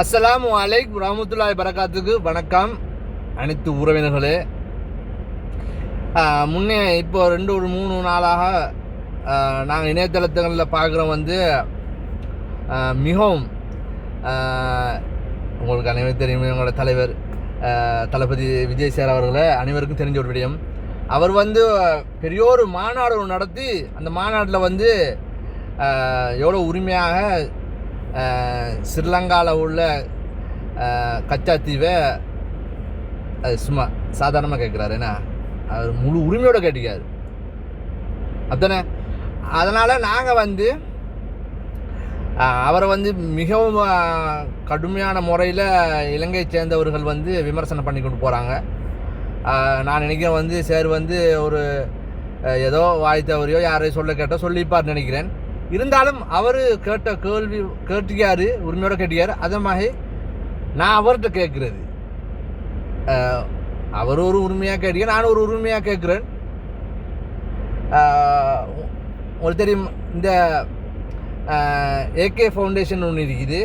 அஸ்லாம் அலைக் ரஹமத்துல்லாஹி பரகாத்துக்கு வணக்கம். அனைத்து உறவினர்களே முன்னே இப்போ ரெண்டு ஒரு மூணு நாளாக நாங்கள் இணையதளத்துகளில் பார்க்குறோம் வந்து மிகவும் உங்களுக்கு அனைவரும் தெரியும் எங்களோட தலைவர் தளபதி விஜய் சேர் அவர்களை அனைவருக்கும் தெரிஞ்ச ஒரு விடயம். அவர் வந்து பெரிய ஒரு மாநாடு நடத்தி அந்த மாநாட்டில் வந்து எவ்வளோ உரிமையாக ஸ்ரீலங்காவில் உள்ள கச்சா தீவை அது சும்மா சாதாரணமாக கேட்குறாரு. என்ன? அவர் முழு உரிமையோடு கேட்டுக்காரு அப்படிதானே அதனால் நாங்கள் வந்து அவரை வந்து மிகவும் கடுமையான முறையில் இலங்கையை சேர்ந்தவர்கள் வந்து விமர்சனம் பண்ணி கொண்டு போகிறாங்க நான் நினைக்கிறேன் வந்து சார் வந்து ஒரு ஏதோ வாய் தவறியோ யாரையும் சொல்ல கேட்டோ சொல்லிப்பார் நினைக்கிறேன். இருந்தாலும் அவர் கேட்ட கேள்வி கேட்டியாரு உரிமையோட கேட்டியார் அதே மாதிரி நான் அவர்கிட்ட கேட்குறது. அவர் ஒரு உரிமையாக கேட்டீங்க நான் ஒரு உரிமையாக கேட்குறேன். உங்களுக்கு தெரியும் இந்த ஏகே ஃபவுண்டேஷன் ஒன்று இருக்குது.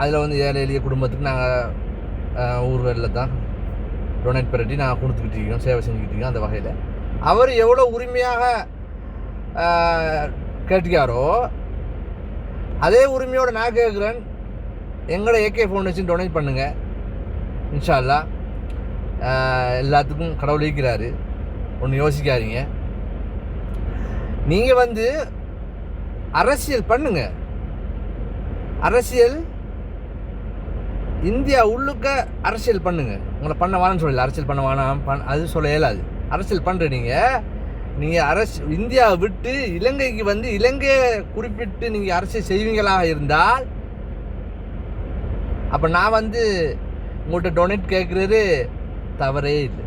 அதில் வந்து ஏழை எளிய குடும்பத்துக்கு நாங்கள் ஊர்களில் தான் டொனேட் பண்ணி நாங்கள் கொடுத்துக்கிட்டு இருக்கோம் சேவை செஞ்சுக்கிட்டு இருக்கோம் அந்த வகையில். அவர் எவ்வளோ உரிமையாக கேட்டுக்காரோ அதே உரிமையோடு நான் கேட்குறேன். எங்களோட ஏகே ஃபவுண்டேஷன் டொனேட் பண்ணுங்கள் இன்ஷால்லா. எல்லாத்துக்கும் கடவுள் இருக்கிறாரு ஒன்று யோசிக்காதீங்க. நீங்கள் வந்து அரசியல் பண்ணுங்க. அரசியல் இந்தியா உள்ளுக்க அரசியல் பண்ணுங்க. உங்களை பண்ண வேணாம்னு சொல்லல. அரசியல் பண்ண வேணாம் பண் அது சொல்ல இயலாது. அரசியல் பண்ணுற நீங்கள் நீங்கள் அரசு இந்தியாவை விட்டு இலங்கைக்கு வந்து இலங்கையை குறிப்பிட்டு நீங்கள் அரசியல் செய்வீங்களாக இருந்தால் அப்போ நான் வந்து உங்கள்கிட்ட டொனேட் கேட்குறது தவறே இல்லை.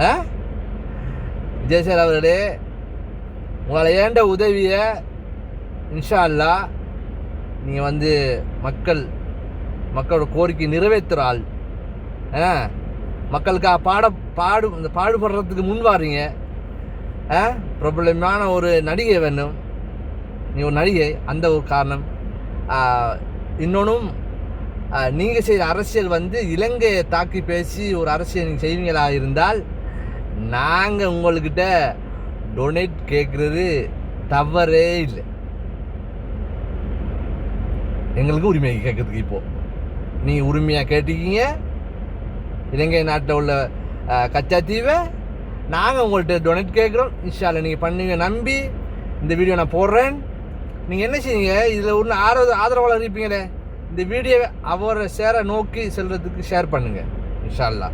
ஆ? விஜய் அவர்களே உங்களை ஏண்ட உதவியை இன்ஷா அல்லா நீங்கள் வந்து மக்கள் மக்களோட கோரிக்கை நிறைவேற்றுற ஆள் ஆ? மக்களுக்காக பாட பாடு இந்த பாடுபடுறதுக்கு முன் வாரீங்க. பிரபலமான ஒரு நடிகை வேணும். நீ ஒரு நடிகை அந்த ஒரு காரணம். இன்னொன்றும் நீங்கள் செய்கிற அரசியல் வந்து இலங்கையை தாக்கி பேசி ஒரு அரசியல் நீங்கள் செய்வீங்களா இருந்தால் நாங்கள் உங்கள்கிட்ட டொனேட் கேட்குறது தவறே இல்லை. எங்களுக்கு உரிமை கேட்குறதுக்கு இப்போது நீங்கள் உரிமையாக கேட்டிருக்கீங்க. இலங்கை நாட்டில் உள்ள கச்சா தீவை நாங்கள் உங்கள்கிட்ட டொனேட் கேட்குறோம் இன்ஷால்ல நீங்கள் பண்ணுங்க. நம்பி இந்த வீடியோ நான் போடுறேன். நீங்கள் என்ன செய்யுங்க இதில் ஒன்று ஆதரவு ஆதரவாளர் இருப்பீங்களே? இந்த வீடியோவை அவரை சேர நோக்கி செல்றதுக்கு ஷேர் பண்ணுங்கள் இன்ஷால்லா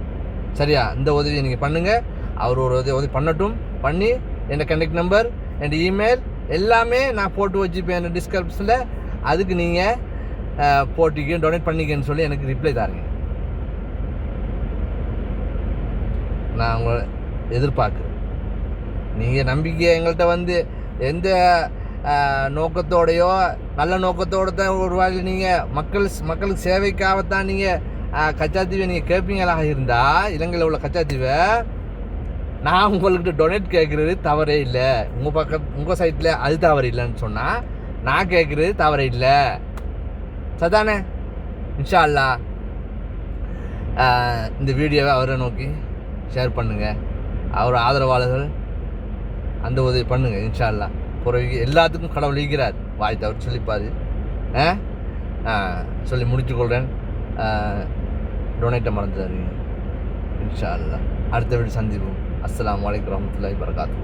சரியா? இந்த உதவியை நீங்கள் பண்ணுங்கள் அவர் ஒரு உதவி உதவி பண்ணட்டும். பண்ணி என் கண்டக்ட் நம்பர் என் இமெயில் எல்லாமே நான் போட்டு வச்சுப்பேன் என் டிஸ்கிரிப்ஷனில் அதுக்கு நீங்கள் போட்டிக்க டொனேட் பண்ணிக்கன்னு சொல்லி எனக்கு ரிப்ளை தாருங்க. நான் உங்களை எதிர்பார்க்குறேன் நீங்கள் நம்பிக்கை எங்கள்கிட்ட வந்து எந்த நோக்கத்தோடையோ நல்ல நோக்கத்தோடு தான் ஒரு நீங்கள் மக்கள் மக்களுக்கு சேவைக்காகத்தான் நீங்கள் கச்சாத்தீவை நீங்கள் கேட்பீங்களாக இருந்தால் இலங்கையில் உள்ள கச்சாத்தீவை நான் உங்கள்கிட்ட டொனேட் கேட்குறது தவறே இல்லை. உங்கள் பக்கம் உங்கள் சைட்டில் அது தவறு இல்லைன்னு சொன்னால் நான் கேட்குறது தவறே இல்லை. சதானே இன்ஷா அல்லா இந்த வீடியோவை அவரை நோக்கி ஷேர் பண்ணுங்கள் அவர் ஆதரவாளர்கள் அந்த உதவி பண்ணுங்க இன்ஷால்லா பிறகு எல்லாத்துக்கும் கடவுள் ஈகிறார். வாய் தவிர சொல்லிப்பார். ஆ? சொல்லி முடிச்சுக்கொள்கிறேன் டொனேட்டை மறந்துடாதீங்க. இன்ஷா அல்லா அடுத்த வீடு சந்திப்போம். அஸ்ஸலாமு அலைக்கும் வரமத்துல்லாஹி வரகாத்து